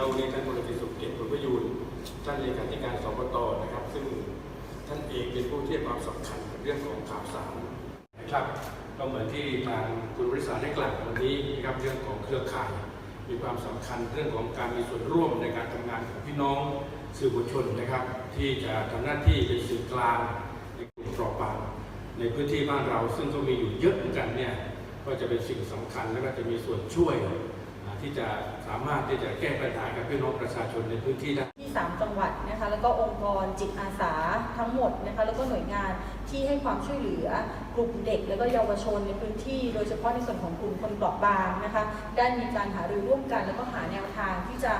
เราเรียนท่านพลตรีสุขเกียรติผลประยูนท่านเลขาธิการสปตนะครับ ซึ่งท่านเองเป็นผู้ที่ให้ความสำคัญกับเรื่องของข่าวสารนะครับก็เหมือนที่ทางคุณบริษัทได้กล่าววันนี้นะครับเรื่องของเครือข่าย มีความสำคัญเรื่องของการมีส่วนร่วมในการทำงานของพี่น้องสื่อมวลชนนะครับ ที่จะทำหน้าที่เป็นสื่อกลางในกลุ่มเปราะบางในพื้นที่บ้านเราซึ่งก็มีอยู่เยอะเหมือนกันเนี่ยก็จะเป็นสิ่งสำคัญและก็จะมีส่วนช่วย ที่จะสามารถที่จะแก้ปัญหากับพี่น้องประชาชนในพื้นที่ได้ที่ 3 จังหวัดนะคะแล้วก็องค์กรจิตอาสาทั้งหมดนะคะแล้วก็หน่วยงานที่ให้ความช่วยเหลือกลุ่มเด็ก แล้วก็เยาวชนในพื้นที่ โดยเฉพาะในส่วนของกลุ่มคนเปราะบางนะคะได้มีการหารือร่วมกัน แล้วก็หาแนวทางที่จะ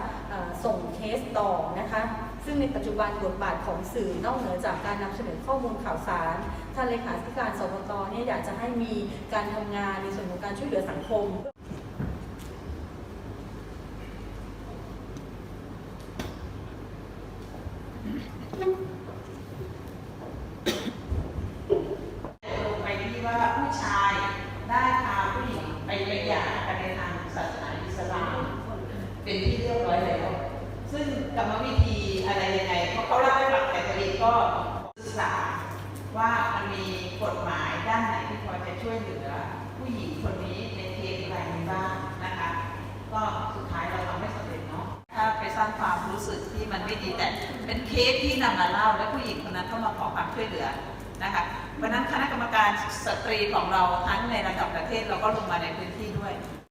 ส่งเคสต่อนะคะซึ่งในปัจจุบันบทบาทของสื่อนอกเหนือจากการนำเสนอข้อมูลข่าวสารท่านเลขาธิการสปตเนี่ยอยากจะให้มีการทำงานในส่วนของการช่วยเหลือสังคม ลงไปที่ว่าผู้ชายได้พาผู้หญิงไปไปหย่ากันในทางศาสนาอิสลามเป็นที่เรียบร้อยแล้ว ซึ่งกรรมวิธีอะไรยังไงเพราะเขาเล่าให้ฟังแต่ตัวเองก็ศึกษาว่ามันมีกฎหมายด้านไหนที่พอจะช่วยเหลือผู้หญิงคนนี้ ไม่ดีแต่เป็นเคสที่นำมาเล่าและผู้หญิงคนนั้นก็มาขอความช่วยเหลือนะคะเพราะนั้นคณะกรรมการสตรีของเราทั้งในระดับประเทศเราก็ลงมาในพื้นที่ด้วย